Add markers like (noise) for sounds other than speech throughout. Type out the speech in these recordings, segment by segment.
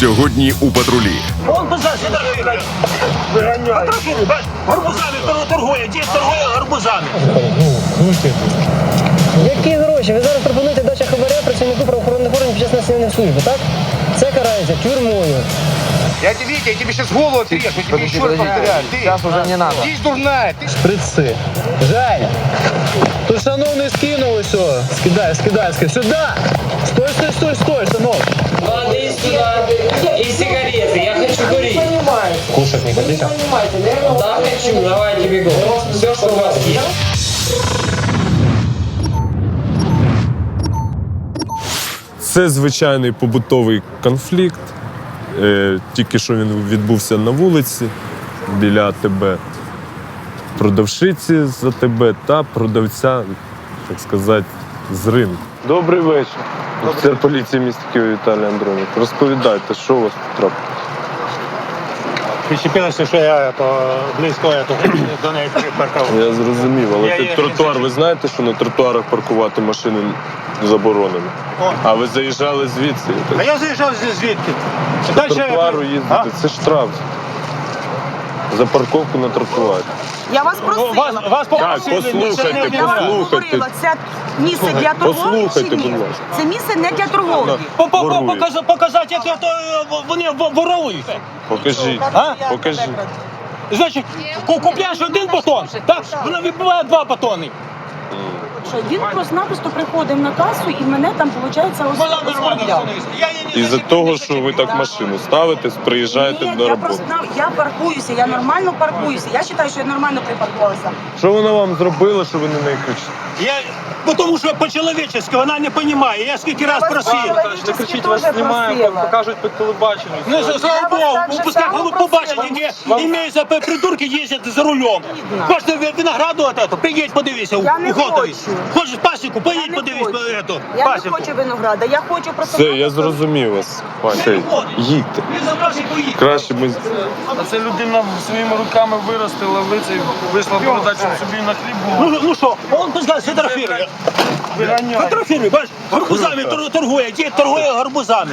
Сьогодні у патрулі Он би засідав. Виганяє. Гарбузами тор- торгує, дід торгує гарбузами. Які гроші? Ви зараз пропонуєте дача хабаря працівнику правоохоронних органів під час національної служби, так? Це карається тюрмою. Я тебе, Витя, я тебе сейчас голову отрежу, я тебе еще раз повторяю. Ты, Сейчас уже не надо. ты дурная, ты Шприци. Жень! Тут шановний скинув усе. Скидай, скидай, скидай. Сюда! Стой, стой, стой, стой, шанов. Сюда и сигареты. Я хочу курить. Кушать не хотите? Да, хочу. Давайте бегом. Все, что у вас есть. Це звичайний побутовий конфлікт. Е, Тільки що він відбувся на вулиці біля АТБ. Продавщиці з АТБ та продавця, так сказати, з ринку. Добрий вечір. Офіцер поліції міста Києва Віталій Андронів. Розповідайте, що у вас тут трапилось? Причепилося, що я то, близько я, то, до неї припаркував. Я зрозумів, але Я- тут я- тротуар. Ви знаєте, що на тротуарах паркувати машини заборонено? О. А ви заїжджали звідси? так А я заїжджав зі- звідки? По Дальше я- тротуару А? їздити, це штраф. За парковку на тротуарі. Я вас Ну, просила. Вас, вас Так, послухайте, не- Я вам послухайте. говорила, це місце для торговлі чи ні? будь ласка. Це місце не для торговлі. По- по- по- Ворують. показ- Показати, як то е, вони в- ворують. Покажіть. А? Покажіть. Значить, ку- купляєш один батон, так? Вона вибиває два батони. Що Він просто-напросто приходив на касу і мене там, виходить, оскорбляв. Не Із-за того, що ви так машину ставите, приїжджаєте Ні, на я роботу. просто я паркуюся, я нормально паркуюся. Я вважаю, що я нормально припаркувалася. Що вона вам зробила, що ви на неї кричите? Я, бо тому що по-чоловічески вона не розуміє. Я скільки раз просив. Не кричіть, вас знімаємо, покажуть по телебаченню. Ну, за- слава Богу, так же пускай само коли просила. побачать, де імеються придурки їздять за рулем. Хочете ви- винограду от это, приїдь, подивися у Я не у Готові. хочу. Хочеш пасіку, поїдь, не подивись хочу. по эту, Я пасіку. не хочу винограда, я хочу просто. Все, я зрозумів вас. Пані. Їдьте. Він забрався і поїхав. Краще ми. А це людина своїми руками виростила лице, вийшла передачу собі на хліб було. Ну, ну що, он пускай фотографірує. Фотографірує, бачиш, гарбузами торгує, дід торгує гарбузами.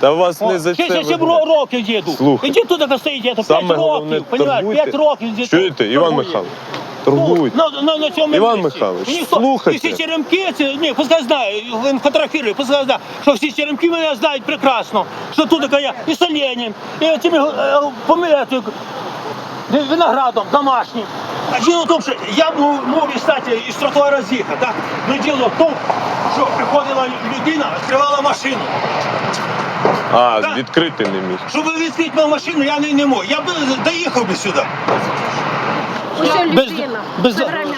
Та вас не за це. ще сім років діду. Слухайте. Іди туди, де стоїть, діду, Саме 5 головне, років, понімаєш, торгуйте. 5 років. дід Чуєте, Іван торгує. Михайлович? Торгуйте. Ну, на, на, на цьому Іван місці. Михайлович, І ніхто- слухайте. І всі черемки, це, ні, пускай знає, він фотографірує, пускай знає, що всі черемки мене знають прекрасно, що тут така я і соленням, і цими е, помирати виноградом домашнім. А діло в тому, що я мов, кстати, із тротуара з'їхав, так? Ну діло в тому, що приходила людина, відкривала машину. А, Так. відкрити не міг. Щоб відкрити мою машину, я не, не можу. Я б доїхав би сюди. Ось Без- людина. без- Це время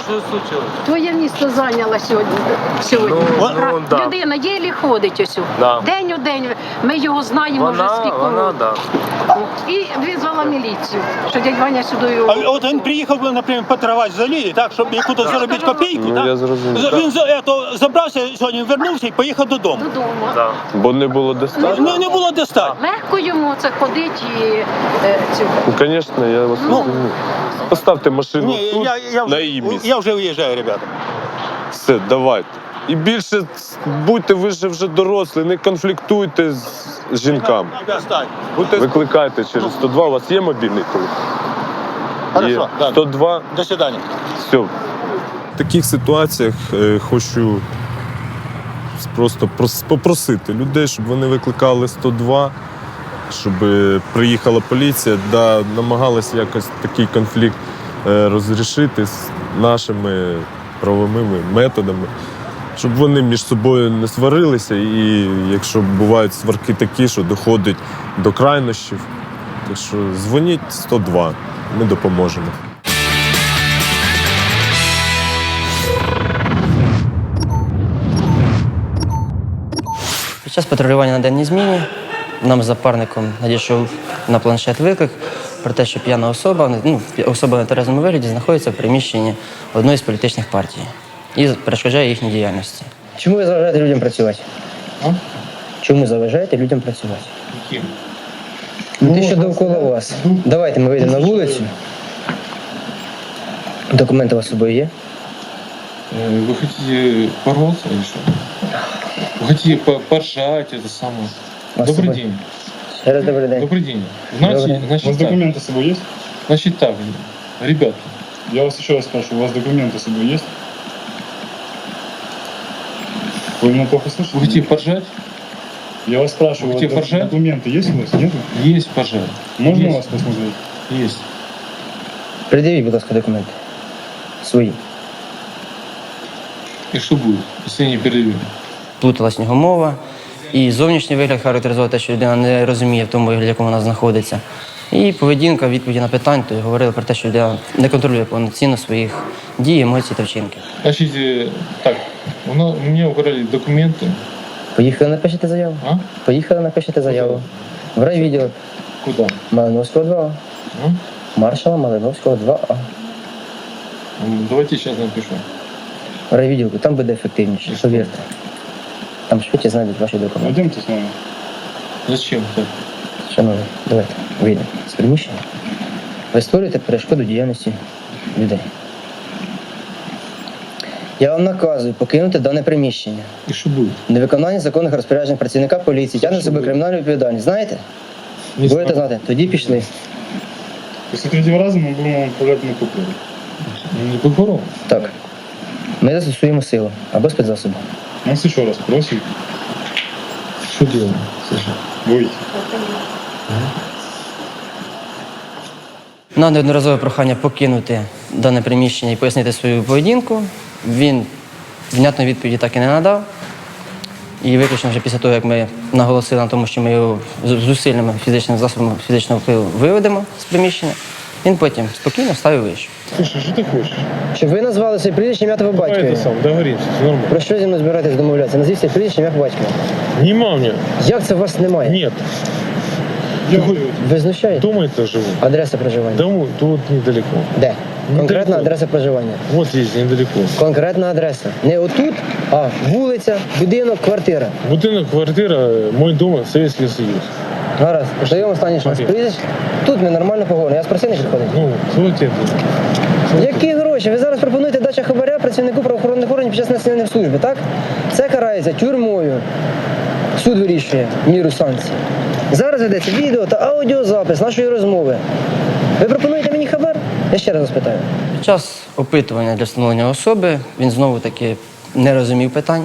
твоє місце зайняла сьогодні. сьогодні. Ну, Ра- ну, да. Людина єлі ходить ось. Да. День у день. Ми його знаємо вже скільки. років. да. І визвала міліцію, що дядь Ваня сюди. А от він приїхав, би, наприклад, потравати залії, так, щоб якусь заробити копійку. Ну, так? я зрозумів, За- Він за, ето, забрався сьогодні, вернувся і поїхав додому. Додому. Бо не було достатньо. Ну, не було де стати. Легко йому це ходить і е, цю. Ну, звісно, я вас Ну. розумію. Поставте машину Ні, тут, я, я, на вже, її місце. я вже виїжджаю, ребята. Все, давайте. І більше будьте ви ж вже дорослі, не конфліктуйте з жінками. Викликайте через 102. У вас є мобільний телефон? Хорошо, Є. так. 102, До свидання. все. В таких ситуаціях е, хочу просто прос- попросити людей, щоб вони викликали 102, щоб е, приїхала поліція, да, намагалася якось такий конфлікт е, розрішити з нашими правовими методами щоб вони між собою не сварилися. І якщо бувають сварки такі, що доходить до крайнощів, так що дзвоніть 102, ми допоможемо. Під час патрулювання на денній зміні нам з напарником надійшов на планшет виклик про те, що п'яна особа, ну, особа на терезому вигляді знаходиться в приміщенні одної з політичних партій. і перешкоджає їхній діяльності. Чому ви заважаєте людям працювати? Чому заважаєте людям працювати? Яким? Ну, те, що довкола вас. Давайте ми вийдемо на вулицю. Документи у вас з собою є? Э, Вы хотите бороться или что? Вы хотите по- поржать, это самое. Вас Добрый собой- день. Ще раз добрий день. Добрый день. Значит, Добрый. значит так. документы с собой есть? Значит так, ребята, Я вас еще раз спрашиваю, у вас документы с собой есть? Вы меня плохо слышите? вы хотите поржать? Я вас спрашиваю, Вы у вас хотите док- поржать? документы есть у вас? Нет? Есть поржать. Можно есть. вас посмотреть? Есть. Придивіть, будь ласка, документи. Свої. И что будет, если я не передаю? Плуталась в нього мова. І зовнішній вигляд характеризував те, що людина не розуміє в тому вигляді, в якому вона знаходиться. І поведінка, відповіді на питання, то й говорили про те, що людина не контролює повноцінно своїх дій, емоцій та вчинків. Значит, э, так, у, нас, у меня украли документы. Поїхали, напишете заяву. А? Поїхали, напишете заяву. В райвідділ Куда? Малиновського 2А. А? Маршала Малиновського 2А. М, Давайте сейчас напишу. В райвідділку, там буде ефективніше, повірте. Там швидше знайдуть ваші документи. Пойдемте с нами. Зачем так? Шановні, давайте вийдемо з приміщення. Ви створюєте перешкоду діяльності людей. Я вам наказую покинути дане приміщення. И что будет? Невиконання законних розпоряджень працівника поліції тягне на себе кримінальну відповідальність. Знаєте? Не Будете знаю. знати? Тоді пішли. После третьего раза мы будем вам на купюру. Не прокурор. Так. Ми застосуємо силу або спецзасоби. Нас еще раз просим Что делаем? Саша? На неодноразове прохання покинути дане приміщення і пояснити свою поведінку. Він внятної відповіді так і не надав. І виключно вже після того, як ми наголосили на тому, що ми його з зусильними фізичними засобами фізичного впливу виведемо з приміщення, він потім спокійно став і вийшов. Слушай, что ты хочешь? Щоб ви назвали своє прізвище ім'я та Давай это сам, договоримся, все нормально. Про що зі мною збираєтесь домовлятися? Назвіть своє прізвище ім'я по батькові. Нема у меня. Як це у вас немає? Нет. Где вы живете? Ви знущаєте? Дома это живу. Адреса проживання. Дому тут недалеко. Де? Конкретна адреса проживання. Вот здесь недалеко. Конкретна адреса. Не отут, а вулиця, будинок, квартира. Будинок, квартира, мой дом, Советский Союз. Гаразд. Даємо останній шанс. Окей. Приїдеш? Тут ми нормально поговоримо. Я спросив не підходить. Ну, тебе. Які гроші? Ви зараз пропонуєте дача хабаря працівнику правоохоронних органів під час населення служби, так? Це карається тюрмою. Суд вирішує міру санкцій. Зараз ведеться відео та аудіозапис нашої розмови. Ви пропонуєте? Я ще раз питаю. Під час опитування для встановлення особи він знову таки не розумів питань,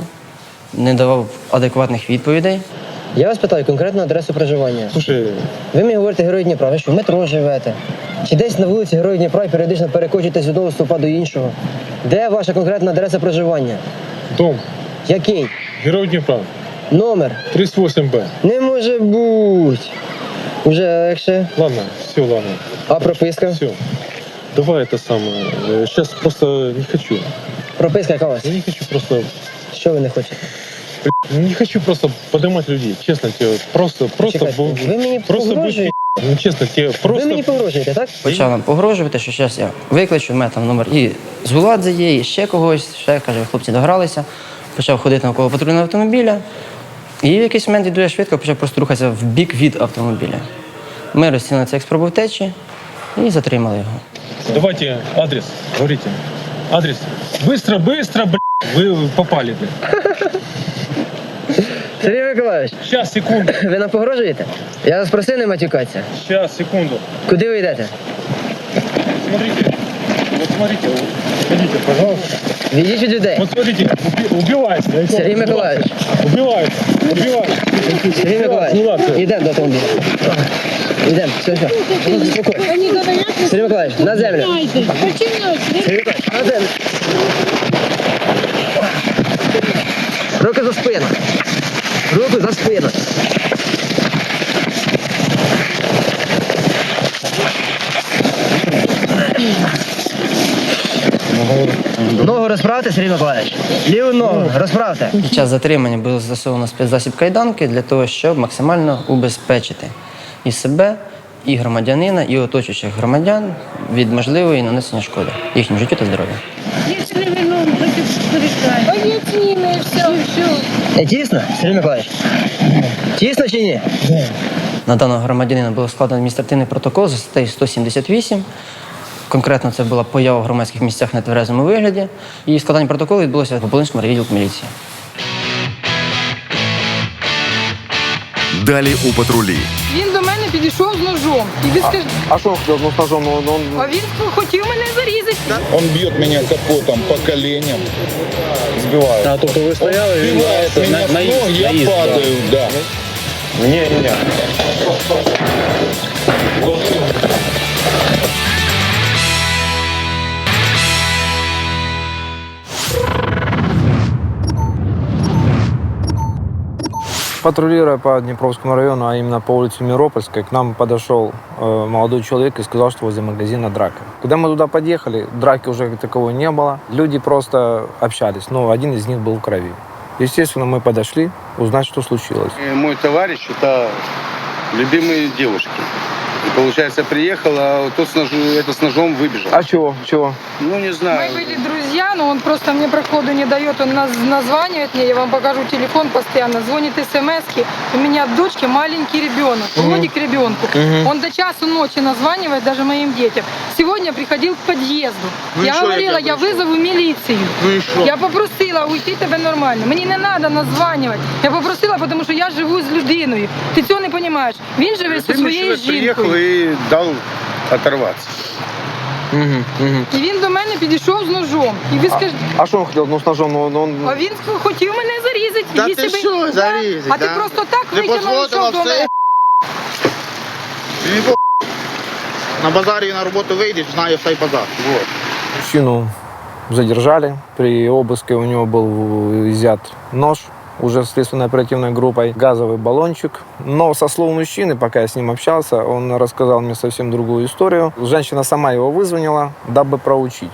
не давав адекватних відповідей. Я вас питаю конкретну адресу проживання. Слушай, Ви мені говорите Герой Дніпра, ви що в метро живете? Чи десь на вулиці Герой Дніпра і періодично перекочуєте з одного стовпа до іншого? Де ваша конкретна адреса проживання? дом, Який? Герой Днепра, Номер? 38Б. Не може бути. Уже легше. Ладно, все, ладно, А прописка? все. Давай это самое. Сейчас просто не хочу. Прописка яка? Я не хочу просто... Що ви не хочете? Не хочу просто поднимать людей, честно тебе. Просто, просто... Чекайте, бу- ви мені просто погрожуєте? Ну, честно, тебе Ви просто... мені погрожуєте, так? Почав нам погрожувати, що зараз я викличу, в мене там номер і з Гуладзе є, і ще когось. Ще каже, хлопці догралися. Почав ходити навколо патрульного автомобіля. І в якийсь момент йду я швидко, почав просто рухатися в бік від автомобіля. Ми розцінили це як спробу втечі і затримали його. Давайте адрес, говорите. Адрес. Быстро, быстро, блядь. Вы попали, блядь. Сергій Миколаївич, Сейчас, секунду. ви нам погрожуєте? Я вас просив не матюкатися. Сейчас, секунду. Куди ви йдете? Смотрите. Вот смотрите. вот. Идите, пожалуйста. Відійдіть від людей. Вот смотрите, уби- убивается. Сергій Миколаївич, Убивается. Убивается. Сергій Миколаївич, Ситуація. йдемо до автомобіля. Йдемо, все, все. Сергій Миколаївич, на землю. Миколаївич, на землю. Руки за спину. Руки за спину. Ногу розправте, Сергій Миколаївич. Ліву ногу розправте. Під час затримання було застосовано спецзасіб кайданки для того, щоб максимально убезпечити і себе, і громадянина, і оточуючих громадян від можливої нанесення шкоди їхньому життю та здоров'ю. Не тісно, Сергій Миколаївич? Тісно чи ні? На даного громадянина було складено адміністративний протокол за статтею 178. Конкретно це була поява в громадських місцях на тверезому вигляді. І складання протоколу відбулося в Оболинському райвідділку міліції. Далі у патрулі. Він до мене підійшов з ножом. І він скаже, А что он хотел? Ну, с ножом, ну, он... а він хотів мене зарізати. Он бьет меня капотом по коленям. Сбивает. А, тобто ви стояли, він... Сбивает меня с ног, я падаю, да. Ні, ні, ні. Патрулируя по Днепровскому району, а именно по улице Миропольской, к нам подошел э, молодой человек и сказал, что возле магазина драка. Когда мы туда подъехали, драки уже как таковой не было. Люди просто общались, но один из них был в крови. Естественно, мы подошли узнать, что случилось. Мой товарищ, это любимые девушки. И получается, приехал, а тот с, ножу, это с ножом выбежал. А чего? Чего? Ну, не Мы знаю. были друзья, но он просто мне проходу не дает. Он нас названивает мне, я вам покажу телефон постоянно. Звонит смс -ки. У меня в дочке маленький ребенок, годик ребенку. Он до часу ночи названивает даже моим детям. Сегодня приходил к подъезду. я говорила, я вызову милицию. Я попросила уйти тебе нормально. Мені не треба названювати. Я попросила, тому що я живу з людиною. Ти цього не розумієш. Він живе зі Любимый своєю человек приехал жінкою. и дал оторваться. І він до мене підійшов з ножом. І він скаже, А что он хотел? Ну, с ножом, ну, он... он- А він хотів мене зарізати. Та Якщо ти би- що, Да. зарізати, А ти да? просто так Не витягнув і позволила йшов до все. мене. На базаре на работу выйдешь, знаю, стай базар. Вот. Мужчину задержали. При обыске у него был изъят нож уже следственной оперативной группой, газовый баллончик. Но со слов мужчины, пока я с ним общался, он рассказал мне совсем другую историю. Женщина сама его вызвонила, дабы проучить.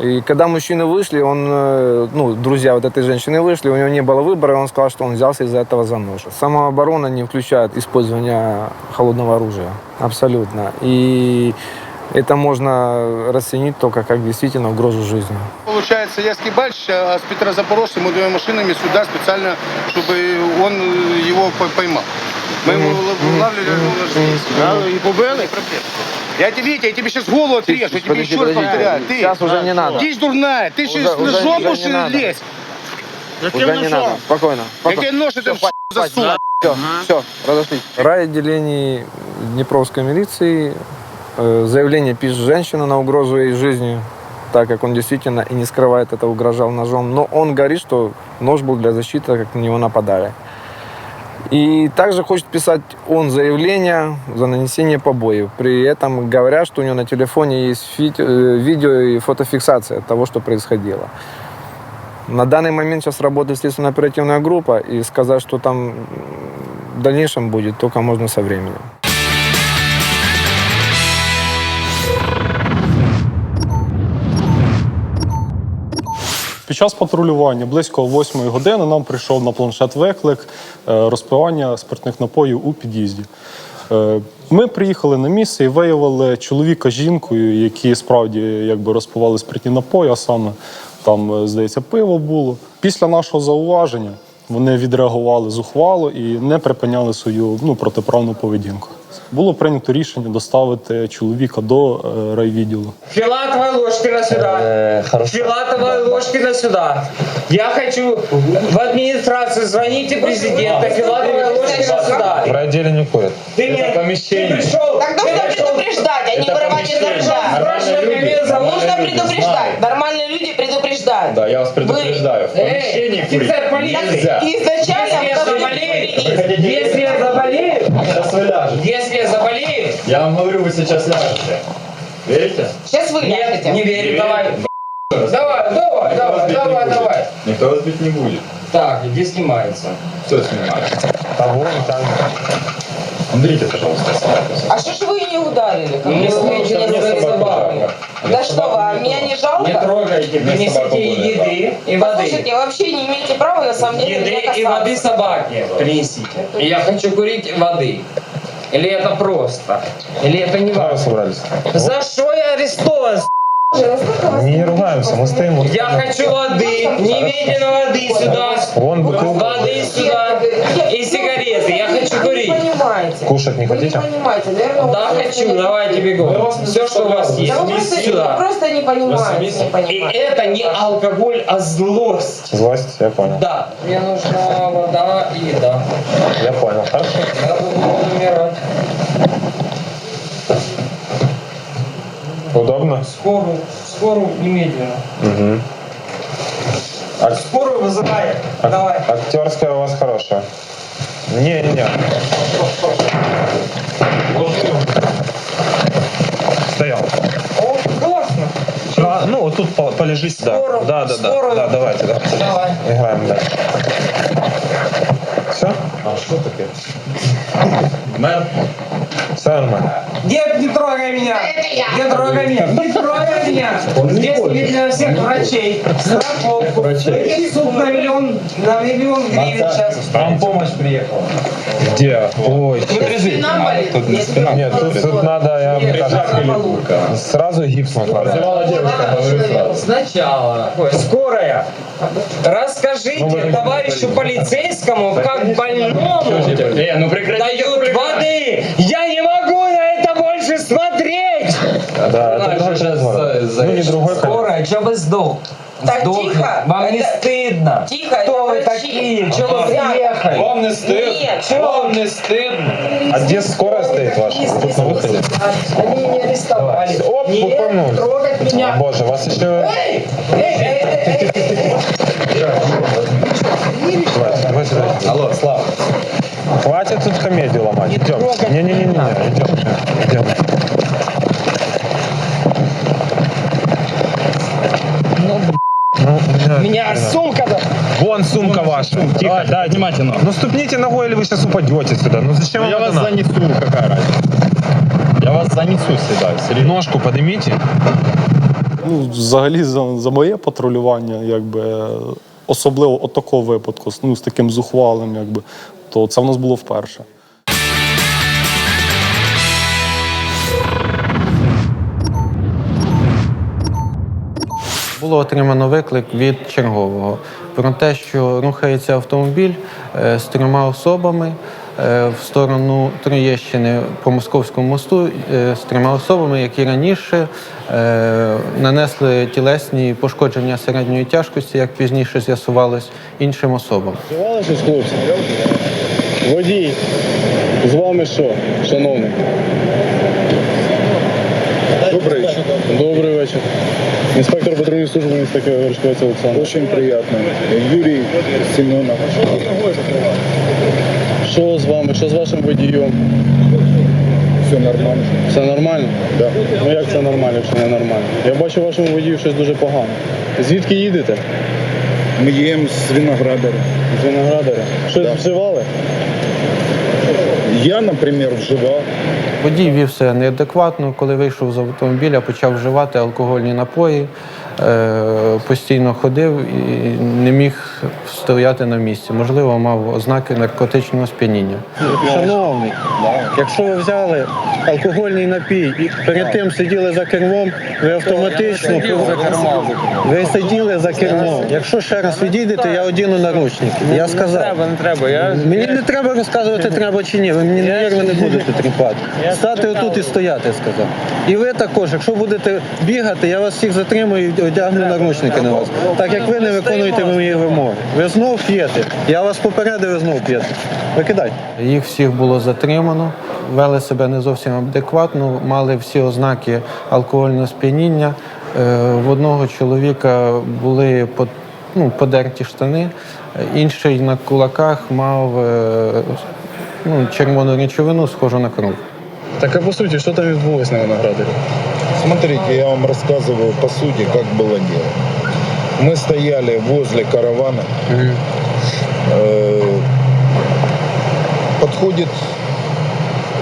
И когда мужчины вышли, он, э, ну, друзья вот этой женщины вышли, у него не было выбора, и он сказал, что он взялся из-за этого за нож. Самооборона не включает использование холодного оружия. Абсолютно. И это можно расценить только как действительно угрозу жизни. Получается, я скибальщик, а с Петрозапорожца мы двумя машинами сюда специально, чтобы он э, его по- поймал. Мы его он наш И побили? Я тебе, Витя, я тебе сейчас голову отрежу, я тебе еще раз повторяю. Ты, Сейчас уже не надо. Дичь дурная, ты еще Уже- с уже- ножом уже будешь не надо. Спокойно. Тебе нож этим засуну. Все, все, разошлись. В райотделении Днепровской милиции заявление пишет женщина на угрозу ей жизни, так как он действительно и не скрывает это, угрожал ножом. Но он говорит, что нож был для защиты, как на него нападали. И также хочет писать он заявление за нанесение побоев. При этом говорят, что у него на телефоне есть э, видео и фотофиксация того, что происходило. На данный момент сейчас работает следственная оперативная группа, и сказать, что там в дальнейшем будет, только можно со временем. Під час патрулювання близько 8 години нам прийшов на планшет виклик е, розпивання спиртних напоїв у під'їзді. Е, Ми приїхали на місце і виявили чоловіка жінкою, які справді якби розпивали спиртні напої, а саме там, е, здається, пиво було. Після нашого зауваження вони відреагували зухвало і не припиняли свою ну, протиправну поведінку. Було прийнято рішення доставити чоловіка до е, райвідділу. Филатова Ложкина сюда. Филатова Ложкина сюда. Я хочу в администрацию звоните президента. Филатова Ложкина сюда. В райотделе не ходят. Ты мне помещение. Ты пришел. Так нужно ты пришел- предупреждать, а не Это вырывать изо помещение. рта. Спрашивай, как меня зовут. Нужно предупреждать. Нормальные люди предупреждают. Да, я вас предупреждаю. В помещении Эй, курить офицер полиции. нельзя. Изначально Если я должны заболею, предупредить. если я заболею, Сейчас вы ляжете. если я заболею, Я вам говорю, вы сейчас ляжете. Верите? Сейчас вы нет, ляжете. не верю, давай. Давай, давай, давай, давай, давай. Никто вас бить не будет. Так, где снимается? Кто снимает? Того, там. Уберите, пожалуйста, собаку. А что ж вы не ударили? Ну, не смейте Мне называть собаку собакой. жалко. Да что вы, а меня не жалко? Не трогайте, принесите еды и воды. Послушайте, вообще не имеете права на самом деле Еды и воды собаке принесите. Я хочу курить воды. Или это просто? Или это не важно? За что я арестован? с***? Не ругаемся, мы стоим. Я хочу воды, немедленно воды сюда, Вон бутылка. воды сюда понимаете. Кушать не Вы не хотите? понимаете, наверное, Да, вы хочу, просто- давайте бегом. Все, что у вас есть, Да вы просто, вы сюда. просто не понимаете, не И понимаете. это не алкоголь, а злость. Злость, я понял. Да, мне нужна вода и еда. Я понял. Хорошо. Я буду умирать. Удобно? Скорую, скорую немедленно. Угу. А, Скорую вызывай. Давай. актерская у вас хорошая. Не-не-не. Стоял. О, классно. А, ну, вот тут по- полежи сюда. Скоро, да, да, скоро. да. Да, давайте, давайте. Давай. Играем дальше. Все? А что таке? Мэр. Нормально. Дед, не трогай меня! Не трогай меня! Не трогай меня! Здесь не для всех врачей. Страховку. Выпить суп на миллион, на миллион гривен сейчас. Вам помощь приехала. Где? Ой, Спина болит? Тут Нет, спина. Нет, тут, тут надо, я вам кажется, сразу гипс накладывать. Сначала. Скорая. Расскажите товарищу полицейскому, как больному дают воды. Я не могу на это больше смотреть. Да, это другой разговор. Ну, не другой, вы сдох? Так, Сдохли. тихо. Вам не Это- стыдно? Тихо, Кто это вы врачи. такие? Что вы Ребята, приехали? Вам не стыдно? Нет, Вам не стыдно? А где скорая стоит ваша? Тут на выходе. Они меня арестовали. Оп, Не буквально. трогать О, меня. боже, вас еще... Эй, эй, эй, эй, эй. Давайте, давайте, давайте. Алло, Слава. Хватит тут комедию ломать. Идем. Не-не-не, идем. Идем. Меня сумка Вон сумка ваша. Тихо, да, поднимайте ногу. Ну ступните ногой, или вы сейчас упадете сюда. Ну зачем вам это надо? занесу, какая разница. Я вас занесу сюди, Ножку поднимите. Ну, взагалі за, за моє патрулювання, якби особливо от такого випадку, ну, з таким зухвалим, якби, то це в нас було вперше. Було отримано виклик від чергового про те, що рухається автомобіль е, з трьома особами е, в сторону Троєщини по Московському мосту е, з трьома особами, які раніше нанесли тілесні пошкодження середньої тяжкості, як пізніше з'ясувалось, іншим особам. Щось, хлопці? Водій, з вами що, шановний? Добрий вечір. Добрий вечір. Інспектор патрульної служби міста Горшковець Олександр. Дуже приємно. Юрій Семенов. Що з вами? Що з вашим водієм? Все нормально. Все нормально? Так. Ну як це нормально, якщо не нормально? Я бачу вашому водію щось дуже погано. Звідки їдете? Ми їм з виноградаря. З виноградаря. Щось вживали? Я, наприклад, вживав. Водій вів себе неадекватно, коли вийшов з автомобіля, почав вживати алкогольні напої, постійно ходив і не міг стояти на місці. Можливо, мав ознаки наркотичного сп'яніння. Шановний, якщо ви взяли алкогольний напій і перед тим сиділи за кермом, ви автоматично ви сиділи за кермом. Якщо ще раз відійдете, я одіну наручники. Я сказав. треба, не треба. Я Мені не треба розказувати, треба чи ні. Ви мені нерви не будете тріпати. (laughs) Стати отут і стояти, сказав. І ви також, якщо будете бігати, я вас всіх затримую і одягну наручники на вас. Так як ви не виконуєте мої вимоги. Ви знов п'єте. Я вас попередив, ви знов п'єте. Викидайте. Їх всіх було затримано, вели себе не зовсім адекватно, мали всі ознаки алкогольного сп'яніння. Е, В одного чоловіка були ну, подерті штани, інший на кулаках мав е, ну, червону речовину, схожу на кров. Так а по суті, що там відбулось на виноградарі? Смотрите, я вам рассказываю по сути, как было дело. Мы стояли возле каравана. Э, Подходит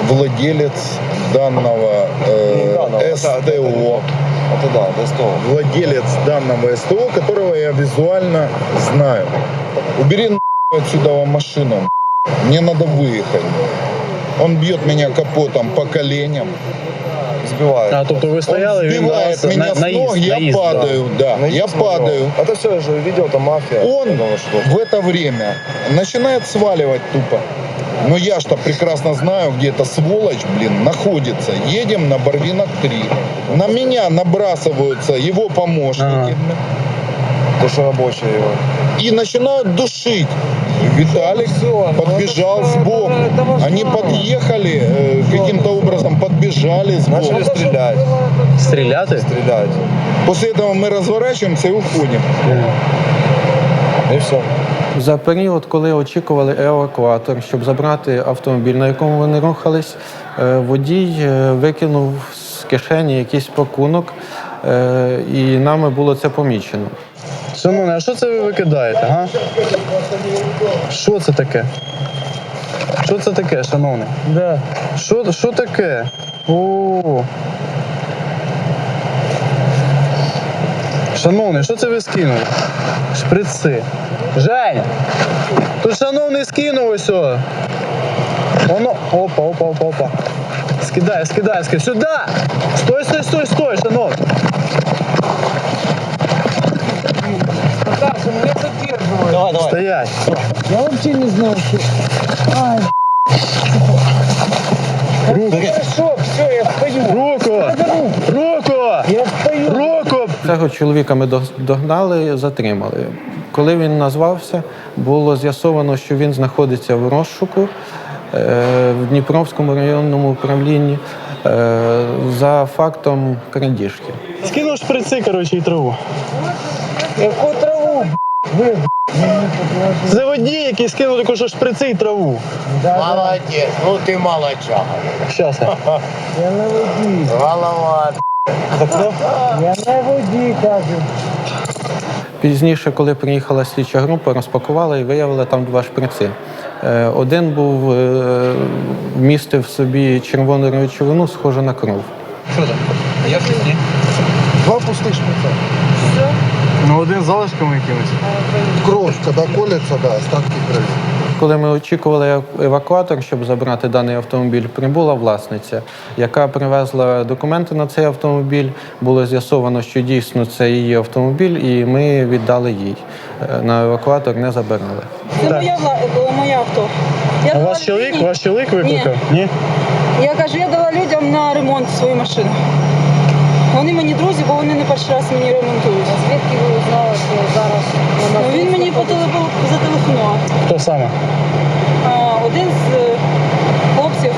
владелец данного, э, СТО, Это да, до СТО. Владелец данного СТО, которого я визуально знаю. Убери отсюда машину. Мне надо выехать. Он бьет меня капотом по коленям Сбивает. А, тобто ви стояли, Он він сбивает на- меня на- с наїзд, ног, я наїзд, да. падаю, да, Наїзд я смотрел. падаю. Это все же видео, там мафия. Он в это время начинает сваливать тупо. Но я что прекрасно знаю, где эта сволочь, блин, находится. Едем на Барвинок 3. На меня набрасываются его помощники. Тоже рабочие его. И начинают душить. Виталик подбежал сбоку. Они подъехали, э, каким-то образом подбежали сбоку. Начали стрелять. Стреляти? Стрелять. После этого мы разворачиваемся и уходим. І все. За період, коли очікували евакуатор, щоб забрати автомобіль, на якому вони рухались, е, водій е, викинув з кишені якийсь пакунок, е, і нами було це помічено. Шановний, а що це ви викидаєте, га? Що це таке? Що це таке, шановний? Да. Що, що таке? О. Шановний, що це ви скинули? Шприци. Женя! Тут шановний скинув ось. Воно. Опа, опа, опа, опа. Скидай, скидай, скидай. Сюди! Стой, стой, стой, стой, шановний. Давай, давай. Стоять. Я вообще не знал, что... Ай, Хорошо, все, я встаю. Руку! Руку! Я встаю. Руку! Цього чоловіка ми догнали, затримали. Коли він назвався, було з'ясовано, що він знаходиться в розшуку е, в Дніпровському районному управлінні е, за фактом крадіжки. Скинув шприци, коротше, і траву. Яку траву, ви, Це водій, який скинув таку що шприци і траву. Молодец, ну ты молодчага. Щас. Я на воді. Голова. Я на воді, кажу. Пізніше, коли приїхала слідча група, розпакувала і виявила там два шприци. Е, Один був е, вмістив в собі червону речовину, схожу на кров. Що там? Я в Два пустых шприца. Ну, один з залишками якимось. Кровь, когда колется, да, остатки крови. Коли ми очікували евакуатор, щоб забрати даний автомобіль, прибула власниця, яка привезла документи на цей автомобіль. Було з'ясовано, що дійсно це її автомобіль, і ми віддали їй. Е, На евакуатор не забирали. Це моя вла- моє авто. Я А дала ваш чоловік, людині- ваш чоловік викликав? Ні. Я кажу, я дала людям на ремонт свою машину. Вони мені друзі, бо вони не перший раз мені ремонтують. А звідки ви узнали, що зараз ну, він мені по телефону зателефонував. Хто саме? А, один з е, хлопців,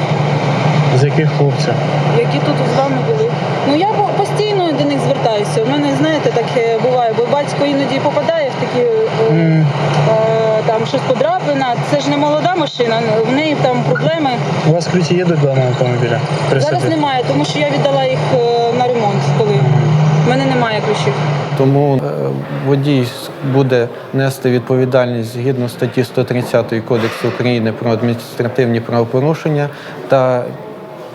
З яких хлопців? які тут з вами були. Ну я постійно до них звертаюся. У мене, знаєте, таке буває, бо батько іноді попадає в такі М, е, там щось подряпина. Це ж не молода машина, в неї там проблеми. У вас ключі є до даного автомобіля? Зараз немає, тому що я віддала їх е, на ремонт, коли в мене немає ключів. Тому е, водій буде нести відповідальність згідно статті 130 Кодексу України про адміністративні правопорушення та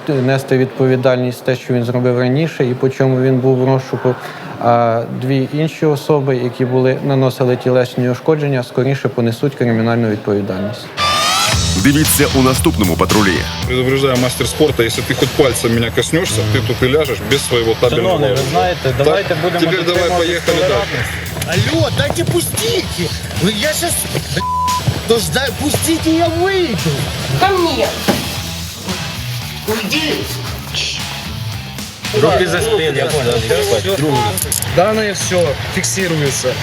нести відповідальність те, що він зробив раніше і по чому він був в розшуку. А дві інші особи, які були наносили тілесні ушкодження, скоріше понесуть кримінальну відповідальність. Дивіться у наступному патрулі. Предупреждаю, мастер спорта, если ты хоть пальцем меня коснешься, ты тут и ляжешь без своего табельного Шановний, ви оружия. знаєте, Так, давайте будемо Теперь давай дотримуватись поехали толерантності. дальше. Алло, дайте пустите. Вы- Я сейчас... Да пустите, я выйду. Ко мне. Уйди. Руки за спину. Данные все фиксируется.